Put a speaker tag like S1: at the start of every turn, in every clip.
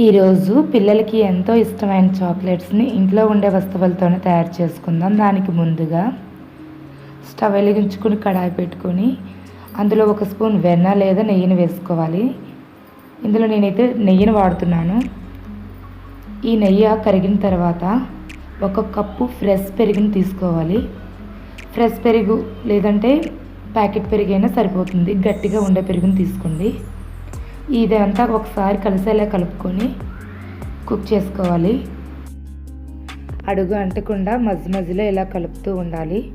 S1: ఈరోజు పిల్లలకి ఎంతో ఇష్టమైన చాక్లెట్స్ని ఇంట్లో ఉండే వస్తువులతోనే తయారు చేసుకుందాం. దానికి ముందుగా స్టవ్ వెలిగించుకుని కడాయి పెట్టుకొని అందులో ఒక స్పూన్ వెన్న లేదా నెయ్యిని వేసుకోవాలి. ఇందులో నేనైతే నెయ్యిని వాడుతున్నాను. ఈ నెయ్యి కరిగిన తర్వాత ఒక కప్పు ఫ్రెష్ పెరుగుని తీసుకోవాలి. ఫ్రెష్ పెరుగు లేదంటే ప్యాకెట్ పెరుగైనా అయినా సరిపోతుంది. గట్టిగా ఉండే పెరుగుని తీసుకోండి. ఇదంతా ఒకసారి కలిసేలా కలుపుకొని కుక్ చేసుకోవాలి. అడుగు అంటకుండా మధ్య మధ్యలో ఇలా కలుపుతూ ఉండాలి.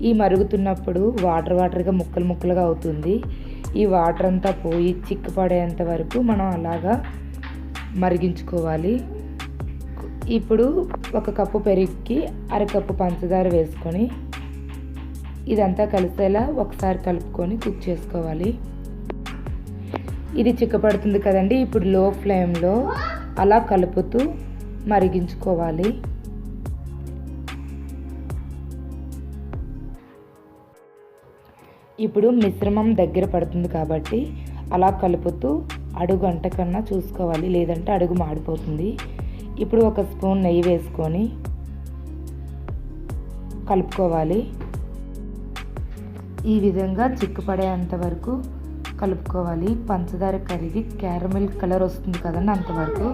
S1: ఈ మరుగుతున్నప్పుడు వాటర్ వాటర్గా ముక్కలు ముక్కలుగా అవుతుంది. ఈ వాటర్ అంతా పోయి చిక్కు పడేంత వరకు మనం అలాగా మరిగించుకోవాలి. ఇప్పుడు ఒక కప్పు పెరుగుకి అరకప్పు పంచదార వేసుకొని ఇదంతా కలిసేలా ఒకసారి కలుపుకొని కుక్ చేసుకోవాలి. ఇది చిక్కపడుతుంది కదండి. ఇప్పుడు లో ఫ్లేమ్లో అలా కలుపుతూ మరిగించుకోవాలి. ఇప్పుడు మిశ్రమం దగ్గర పడుతుంది కాబట్టి అలా కలుపుతూ అడుగు అంటకన్నా చూసుకోవాలి. లేదంటే అడుగు మాడిపోతుంది. ఇప్పుడు ఒక స్పూన్ నెయ్యి వేసుకొని కలుపుకోవాలి. ఈ విధంగా చిక్కుపడేంత వరకు కలుపుకోవాలి. పంచదార కరిగి క్యారమిల్ కలర్ వస్తుంది కదండి అంతవరకు.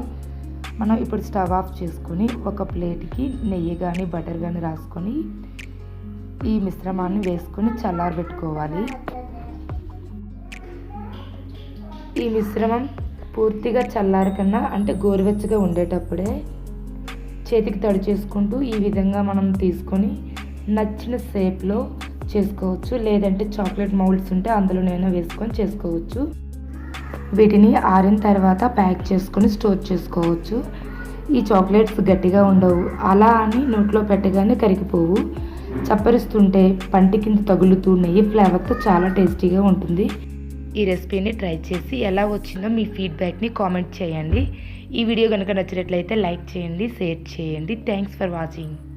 S1: మనం ఇప్పుడు స్టవ్ ఆఫ్ చేసుకొని ఒక ప్లేట్కి నెయ్యి కానీ బటర్ కానీ రాసుకొని ఈ మిశ్రమాన్ని వేసుకొని చల్లారబెట్టుకోవాలి. ఈ మిశ్రమం పూర్తిగా చల్లారకన్నా అంటే గోరువెచ్చగా ఉండేటప్పుడే చేతికి తడి చేసుకుంటూ ఈ విధంగా మనం తీసుకొని నచ్చిన షేప్లో చేసుకోవచ్చు. లేదంటే చాక్లెట్ మౌల్డ్స్ ఉంటే అందులోనైనా వేసుకొని చేసుకోవచ్చు. వీటిని ఆరిన తర్వాత ప్యాక్ చేసుకొని స్టోర్ చేసుకోవచ్చు. ఈ చాక్లెట్స్ గట్టిగా ఉండవు. అలా అని నోట్లో పెట్టగానే కరిగిపోవు. చప్పరిస్తుంటే పంటి కింద తగులుతూ నెయ్యి ఫ్లేవర్తో చాలా టేస్టీగా ఉంటుంది. ఈ రెసిపీని ట్రై చేసి ఎలా వచ్చిందో మీ ఫీడ్బ్యాక్ని కామెంట్ చేయండి. ఈ వీడియో కనుక నచ్చినట్లయితే లైక్ చేయండి షేర్ చేయండి. Thanks for watching.